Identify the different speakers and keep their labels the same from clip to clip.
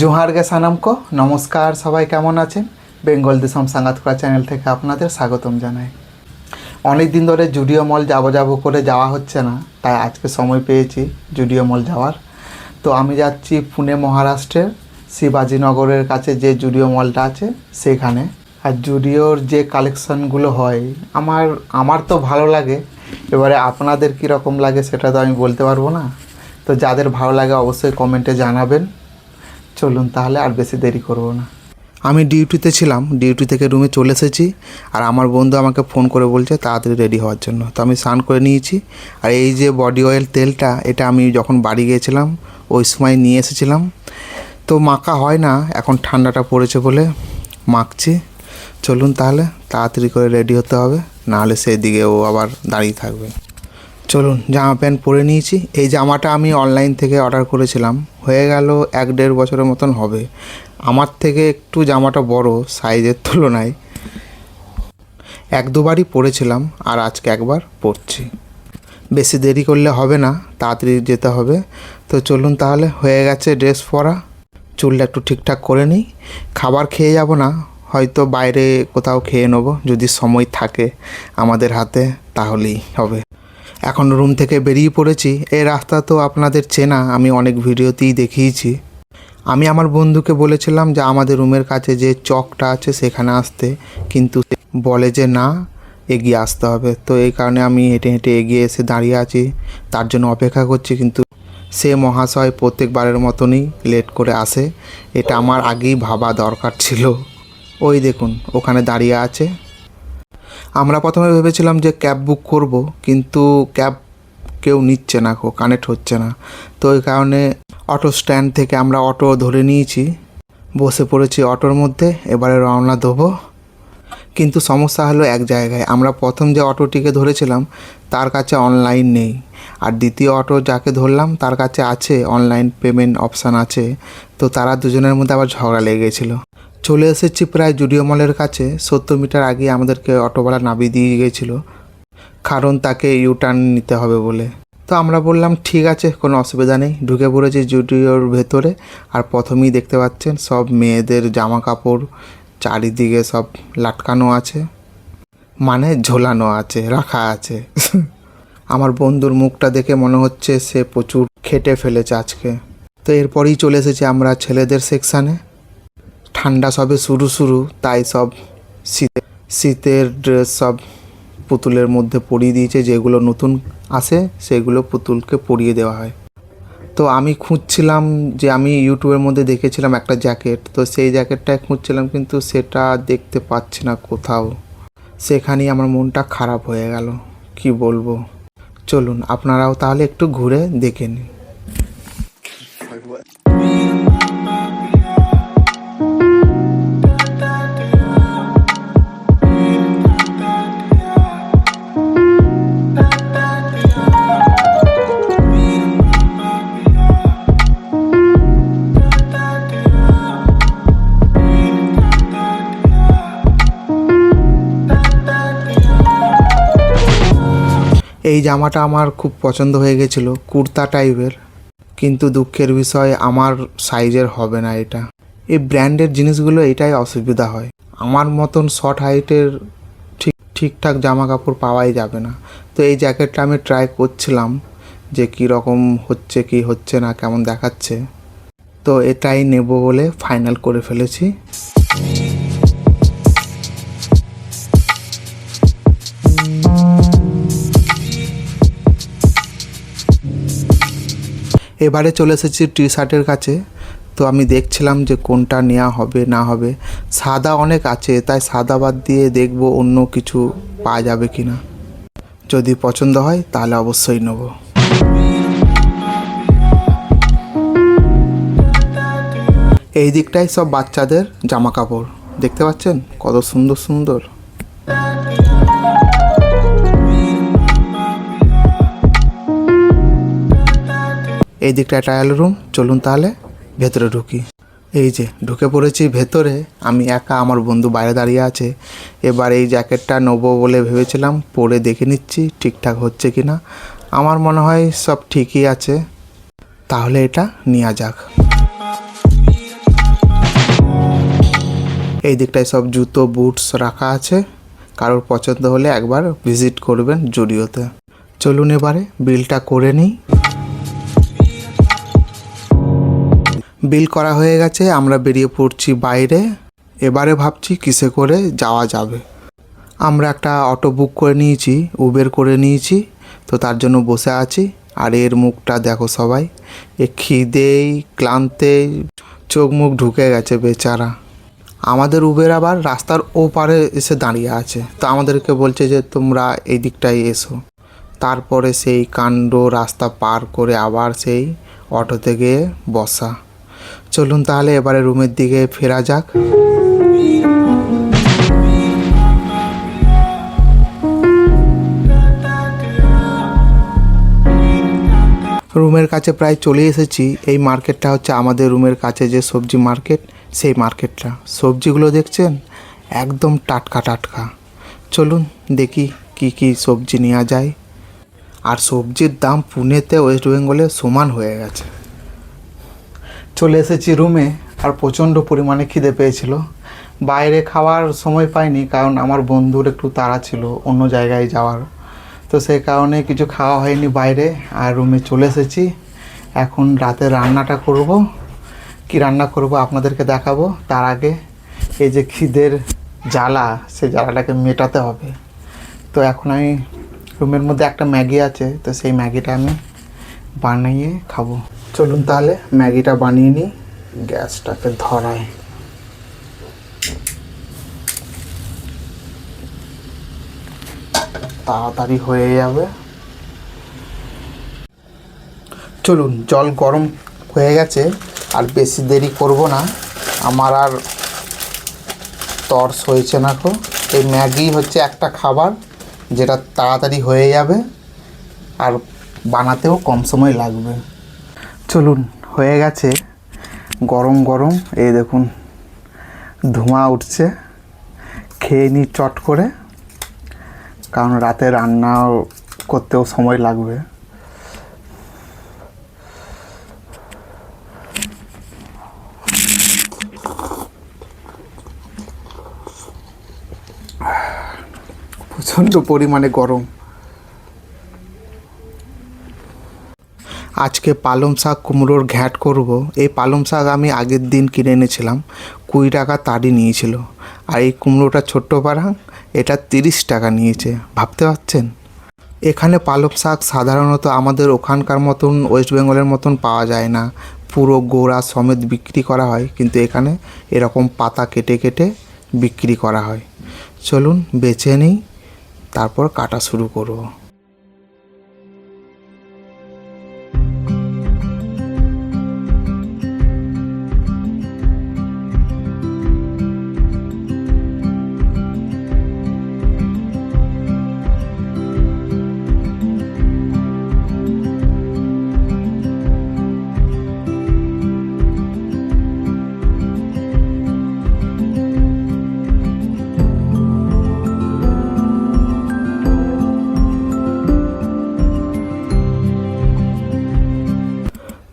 Speaker 1: জোহার গে সানামকো, নমস্কার, সবাই কেমন আছেন? বেঙ্গল দিশম সাঙ্গাত করা চ্যানেল থেকে আপনাদের স্বাগতম জানাই। অনেক দিন ধরে জুডিও মল যাব যাব করে যাওয়া হচ্ছে না, তাই আজকে সময় পেয়েছি জুডিও মল যাওয়ার। তো আমি যাচ্ছি পুনে, মহারাষ্ট্রের, শিবাজীনগরের কাছে যে জুডিও মলটা আছে, সেখানে। আর জুডিওর যে কালেকশনগুলো হয়, আমার আমার তো ভালো লাগে। এবারে আপনাদের কী রকম লাগে সেটা তো আমি বলতে পারব না। তো যাদের ভালো লাগে অবশ্যই কমেন্টে জানাবেন। চলুন তাহলে আর বেশি দেরি করব না। আমি ডিউটিতে ছিলাম, ডিউটি থেকে রুমে চলে এসেছি আর আমার বন্ধু আমাকে ফোন করে বলছে তাড়াতাড়ি রেডি হওয়ার জন্য। তো আমি স্নান করে নিয়েছি আর এই যে বডি অয়েল তেলটা, এটা আমি যখন বাড়ি গিয়েছিলাম, ওই সময় নিয়ে এসেছিলাম। তো মাখা হয় না, এখন ঠান্ডাটা পড়েছে বলে মাখছি। চলুন তাহলে তাড়াতাড়ি করে রেডি হতে হবে, নাহলে সেই দিকে ও আবার দাঁড়িয়ে থাকবে। চলুন জামা প্যান্ট পরে নিয়েছি। এই জামাটা আমি অনলাইন থেকে অর্ডার করেছিলাম। হয়ে গেল এক দেড় বছরের মতন হবে। আমার থেকে একটু জামাটা বড় সাইজের তুলনায়। এক দুবারই পরেছিলাম আর আজকে একবার পরছি। বেশি দেরি করলে হবে না, তাড়াতাড়ি যেতে হবে। তো চলুন তাহলে, হয়ে গেছে ড্রেস পরা। চুলটা একটু ঠিকঠাক করে নিই। খাবার খেয়ে যাব না, হয়তো বাইরে কোথাও খেয়ে নেব। যদি সময় থাকে আমাদের হাতে, তাহলেই হবে। এখন রুম থেকে বেরিয়ে পড়েছি। এই রাস্তা তো আপনাদের চেনা, আমি অনেক ভিডিওতেই দেখিয়েছি। আমি আমার বন্ধুকে বলেছিলাম যে আমাদের রুমের কাছে যে চকটা আছে সেখানে আসতে, কিন্তু বলে যে না, এগিয়ে আসতে হবে। তো এই কারণে আমি হেঁটে হেঁটে এগিয়ে এসে দাঁড়িয়ে আছি। তার জন্য অপেক্ষা করছি, কিন্তু সে মহাশয় প্রত্যেকবারের মতনই লেট করে আসে। এটা আমার আগেই ভাবা দরকার ছিল। ওই দেখুন, ওখানে দাঁড়িয়ে আছে। আমরা প্রথমে ভেবেছিলাম যে ক্যাব বুক করব, কিন্তু ক্যাব কেউ নিচ্ছে না কো কানেক্ট হচ্ছে না। তো ওই কারণে অটো স্ট্যান্ড থেকে আমরা অটো ধরে নিয়েছি। বসে পড়েছি অটোর মধ্যে, এবারে রওনা দেবো। কিন্তু সমস্যা হলো এক জায়গায়। আমরা প্রথম যে অটোটিকে ধরেছিলাম, তার কাছে অনলাইন নেই। আর দ্বিতীয় অটো যাকে ধরলাম, তার কাছে আছে, অনলাইন পেমেন্ট অপশান আছে। তো তারা দুজনের মধ্যে আবার ঝগড়া লেগে গেছিল। চলে এসেছি প্রায় জুডিও মলের কাছে। সত্তর মিটার আগে আমাদেরকে অটোওয়ালা নামিয়ে দিয়ে গেছিল কারণ তাকে ইউটার্ন নিতে হবে বলে। তো আমরা বললাম, ঠিক আছে, কোনো অসুবিধা নেই। ঢুকে পড়েছি জুডিওর ভেতরে। আর প্রথমেই দেখতে পাচ্ছেন, সব মেয়েদের জামা কাপড় চারিদিকে সব লাটকানো আছে। মানে ঝোলানো আছে, রাখা আছে। আমার বন্ধুর মুখটা দেখে মনে হচ্ছে সে প্রচুর খেটে ফেলেছে আজকে। তো এরপরেই চলে এসেছি আমরা ছেলেদের সেকশানে ঠান্ডা সবে শুরু শুরু, তাই সব শীতে শীতের ড্রেস সব পুতুলের মধ্যে পরিয়ে দিয়েছে, যেগুলো নতুন আসে সেগুলো পুতুলকে পরিয়ে দেওয়া হয়। তো আমি খুঁজছিলাম যে আমি ইউটিউবের মধ্যে দেখেছিলাম একটা জ্যাকেট, তো সেই জ্যাকেটটাই খুঁজছিলাম, কিন্তু সেটা দেখতে পাচ্ছি না কোথাও। সেখানেই আমার মনটা খারাপ হয়ে গেল, কি বলব? চলুন, আপনারাও তাহলে একটু ঘুরে দেখে নিন। এই জামাটা আমার খুব পছন্দ হয়ে গেছিল, কুর্তা টাইপের। কিন্তু দুঃখের বিষয়, আমার সাইজের হবে না এটা। এই ব্র্যান্ডের জিনিসগুলো এটাই অসুবিধা হয়। আমার মতন শর্ট হাইটের ঠিক, ঠিকঠাক জামা কাপড় পাওয়াই যাবে না। তো এই জ্যাকেটটা আমি ট্রাই করছিলাম যে কী রকম হচ্ছে, কি হচ্ছে না, কেমন দেখাচ্ছে। তো এটাই নেব বলে ফাইনাল করে ফেলেছি। এবারে চলে এসেছি টি শার্টের কাছে। তো আমি দেখছিলাম যে কোনটা নেওয়া হবে, না হবে। সাদা অনেক আছে, তাই সাদা বাদ দিয়ে দেখব অন্য কিছু পাওয়া যাবে কি না যদি পছন্দ হয়, তাহলে অবশ্যই নেব। এই দিকটাই সব বাচ্চাদের জামা কাপড় দেখতে পাচ্ছেন? কত সুন্দর সুন্দর। এই দিকটা ট্রায়াল রুম চলুন তাহলে ভেতরে ঢুকি। এই যে, ঢুকে পড়েছি ভেতরে, আমি একা, আমার বন্ধু বাইরে দাঁড়িয়ে আছে। এবার এই জ্যাকেটটা নেব বলে ভেবেছিলাম, পরে দেখে নিচ্ছি ঠিকঠাক হচ্ছে কি না আমার মনে হয় সব ঠিকই আছে। তাহলে এটা নেওয়া যাক। এই দিকটায় সব জুতো বুটস রাখা আছে। কারোর পছন্দ হলে একবার ভিজিট করবেন জুডিওতে। চলুন এবারে বিলটা করে নিই। বিল করা হয়ে গেছে, আমরা বেরিয়ে পড়ছি বাইরে। এবারে ভাবছি কিসে করে যাওয়া যাবে। আমরা একটা অটো বুক করে নিয়েছি, উবের করে নিয়েছি, তো তার জন্য বসে আছি। আর এর মুখটা দেখো সবাই, এ খিদেই ক্লান্তেই চোখ মুখ ঢুকে গেছে বেচারা। আমাদের উবের আবার রাস্তার ওপারে এসে দাঁড়িয়ে আছে, তো আমাদেরকে বলছে যে তোমরা এই দিকটায় এসো। তারপরে সেই কাণ্ড রাস্তা পার করে আবার সেই অটোতে গিয়ে বসা। চলুন তাহলে এবারে রুমের দিকে ফেরা যাক। রুমের কাছে প্রায় চলে এসেছি। এই মার্কেটটা হচ্ছে আমাদের রুমের কাছে যে সবজি মার্কেট, সেই মার্কেটটা। সবজিগুলো দেখছেন? একদম টাটকা টাটকা। চলুন দেখি কি কি সবজি নেওয়া যায়। আর সবজির দাম পুনেতে ওয়েস্ট বেঙ্গলে সমান হয়ে গেছে। চলে এসেছি রুমে আর প্রচণ্ড পরিমাণে খিদে পেয়েছিল। বাইরে খাওয়ার সময় পাইনি কারণ আমার বন্ধুর একটু তাড়া ছিল অন্য জায়গায় যাওয়ার। তো সেই কারণে কিছু খাওয়া হয়নি বাইরে আর রুমে চলে এসেছি। এখন রাতে রান্নাটা করব। কি রান্না করব আপনাদেরকে দেখাবো। তার আগে এই যে খিদের জ্বালা সেই জ্বালাটাকে মেটাতে হবে। তো এখন আমি রুমের মধ্যে একটা ম্যাগি আছে, তো সেই ম্যাগিটা আমি বানিয়ে খাব। চলুন তাহলে, ম্যাগিটা বানিয়ে নিই, গ্যাসটাকে ধরাই। তাড়াতাড়ি হয়ে যাবে। চলুন, জল গরম হয়ে গেছে, আর বেশি দেরি করব না। আমার আর তর্স হয়েছে না খো এই ম্যাগি হচ্ছে একটা খাবার, যেটা তাড়াতাড়ি হয়ে যাবে, আর বানাতেও কম সময় লাগবে। চলুন, হয়ে গেছে। গরম গরম, এই দেখুন, ধোঁয়া উঠছে। খেয়ে নিই চট করে, কারণ রাতে রান্না করতেও সময় লাগবে। প্রচণ্ড পরিমাণে গরম। আজকে পালং শাক কুমড়োর ঘ্যাট করব। এই পালং শাক আমি আগের দিন কিনে এনেছিলাম। কুড়ি টাকা তারই নিয়েছিল। আর এই কুমড়োটা ছোট্ট পাড়া, এটা তিরিশ টাকা নিয়েছে। ভাবতে পারছেন? এখানে পালং শাক সাধারণত আমাদের ওখানকার মতন, ওয়েস্ট বেঙ্গলের মতন পাওয়া যায় না। পুরো গোড়া সমেত বিক্রি করা হয়, কিন্তু এখানে এরকম পাতা কেটে কেটে বিক্রি করা হয়। চলুন বেছে নিই, তারপর কাটা শুরু করব।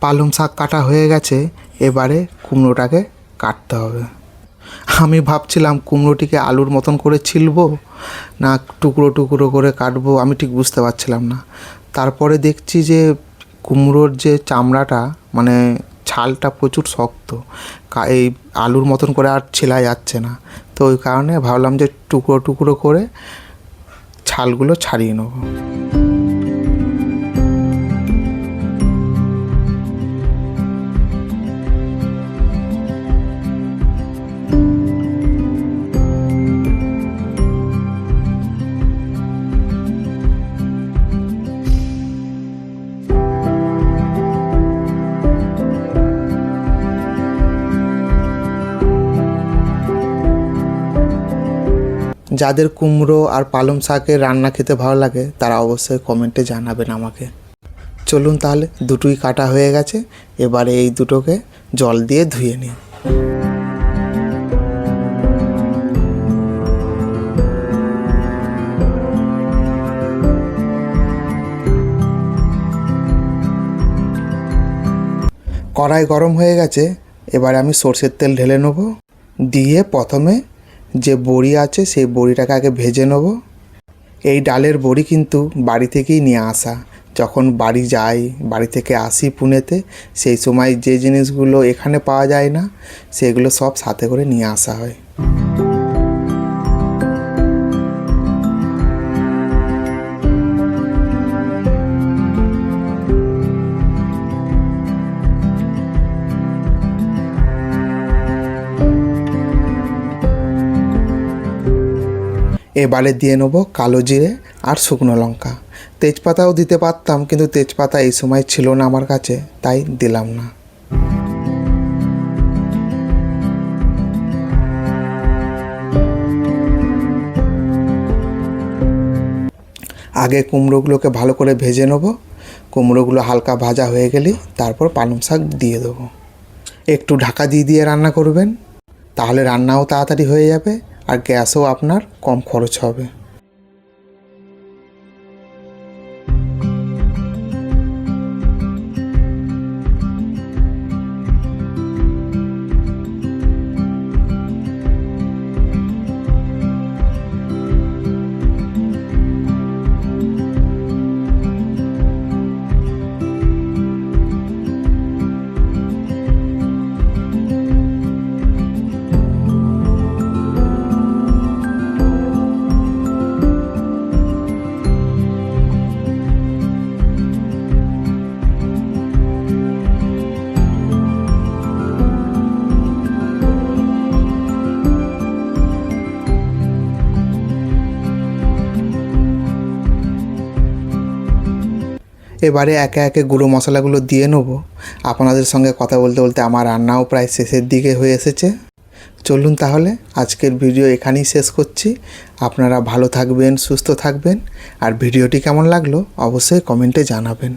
Speaker 1: পালং শাক কাটা হয়ে গেছে, এবারে কুমড়োটাকে কাটতে হবে। আমি ভাবছিলাম কুমড়োটিকে আলুর মতন করে ছিলবো, না টুকরো টুকরো করে কাটবো, আমি ঠিক বুঝতে পারছিলাম না। তারপরে দেখছি যে কুমড়োর যে চামড়াটা মানে ছালটা প্রচুর শক্ত এই আলুর মতন করে আর ছেলা যাচ্ছে না। তো ওই কারণে ভাবলাম যে টুকরো টুকরো করে ছালগুলো ছাড়িয়ে নেব। যাদের কুমড়ো আর পালং শাকের রান্না খেতে ভালো লাগে, তারা অবশ্যই কমেন্টে জানাবেন আমাকে। চলুন তাহলে, দুটোই কাটা হয়ে গেছে, এবারে এই দুটোকে জল দিয়ে ধুয়ে নিই। কড়াই গরম হয়ে গেছে, এবারে আমি সর্ষের তেল ঢেলে নেব। দিয়ে প্রথমে যে বড়ি আছে সেই বড়িটাকে আগে ভেজে নেব। এই ডালের বড়ি কিন্তু বাড়ি থেকেই নিয়ে আসা। যখন বাড়ি যাই, বাড়ি থেকে আসি পুনেতে, সেই সময় যে জিনিসগুলো এখানে পাওয়া যায় না, সেগুলো সব সাথে করে নিয়ে আসা হয়। এবারে দিয়ে নেব কালো জিরে আর শুকনো লঙ্কা। তেজপাতাও দিতে পারতাম, কিন্তু তেজপাতা এই সময় ছিল না আমার কাছে, তাই দিলাম না। আগে কুমড়োগুলোকে ভালো করে ভেজে নেব। কুমড়োগুলো হালকা ভাজা হয়ে গেলেই তারপর পালং শাক দিয়ে দেবো। একটু ঢাকা দিয়ে দিয়ে রান্না করবেন, তাহলে রান্নাও তাড়াতাড়ি হয়ে যাবে। আর গ্যাসও আপনার কম খরচ হবে। এবারে একে একে গুঁড়ো মশলাগুলো দিয়ে নেব। আপনাদের সঙ্গে কথা বলতে বলতে আমার রান্নাও প্রায় শেষের দিকে হয়ে এসেছে। চলুন তাহলে, আজকের ভিডিও এখানেই শেষ করছি। আপনারা ভালো থাকবেন, সুস্থ থাকবেন। আর ভিডিওটি কেমন লাগল, অবশ্যই কমেন্টে জানাবেন।